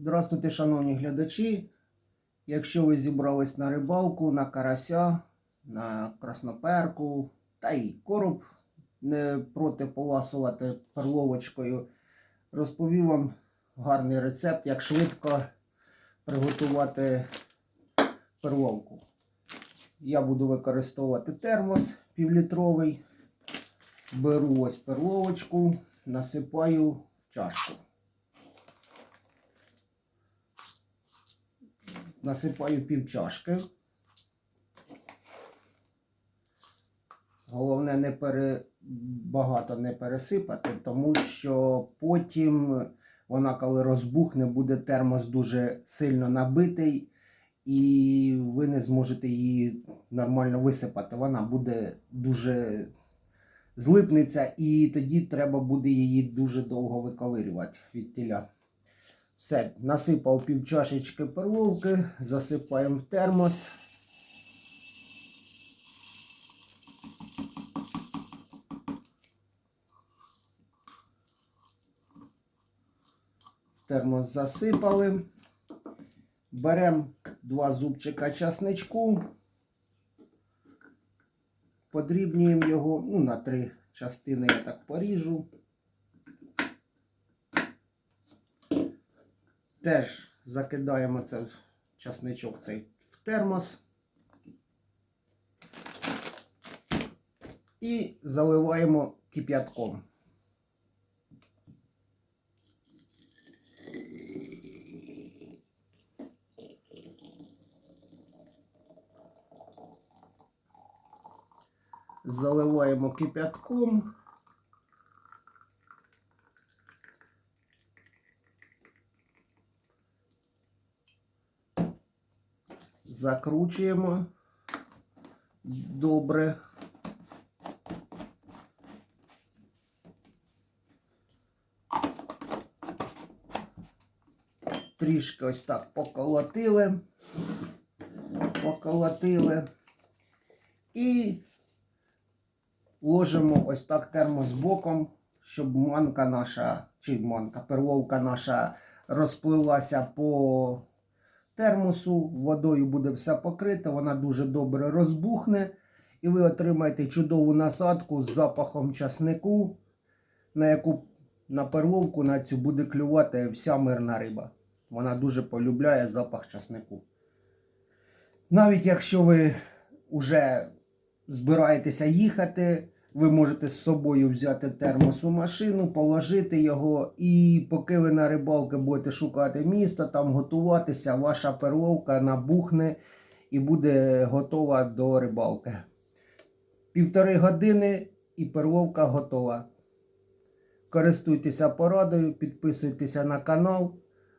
Здравствуйте, шановні глядачі. Якщо ви зібрались на рибалку, на карася, на красноперку та й короб не проти поласувати перловочкою, розповім вам гарний рецепт, як швидко приготувати перловку. Я буду використовувати термос півлітровий. Беру ось перловочку, насипаю в чашку. Насипаю пів чашки. Головне не пере... багато не пересипати, тому що потім вона, коли розбухне, буде термос дуже сильно набитий, і ви не зможете її нормально висипати. Вона буде дуже злипнеться, і тоді треба буде її дуже довго виковирювати від тіля. Все, насипав пів чашечки перловки, засипаємо в термос. В термос засипали. Беремо два зубчика часничку, подрібнюємо його, ну, на три частини я так поріжу. Теж закидаємо це в часничок цей в термос. І заливаємо кип'ятком. Заливаємо кип'ятком. Закручуємо. Добре. Трішки ось так поколотили, поколотили. І ложимо ось так термос боком, щоб манка наша, чи манка, перловка наша розплилася по термосу, водою буде все покрите, вона дуже добре розбухне. І ви отримаєте чудову насадку з запахом часнику, на яку на перловку на цю буде клювати вся мирна риба. Вона дуже полюбляє запах часнику. Навіть якщо ви вже збираєтеся їхати, ви можете з собою взяти термос у машину, положити його, і поки ви на рибалки будете шукати місто, там готуватися, ваша перловка набухне і буде готова до рибалки. Півтори години і перловка готова. Користуйтеся порадою, підписуйтеся на канал.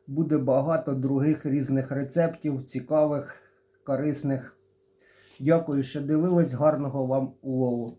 Буде багато других різних рецептів, цікавих, корисних. Дякую, що дивились. Гарного вам улову!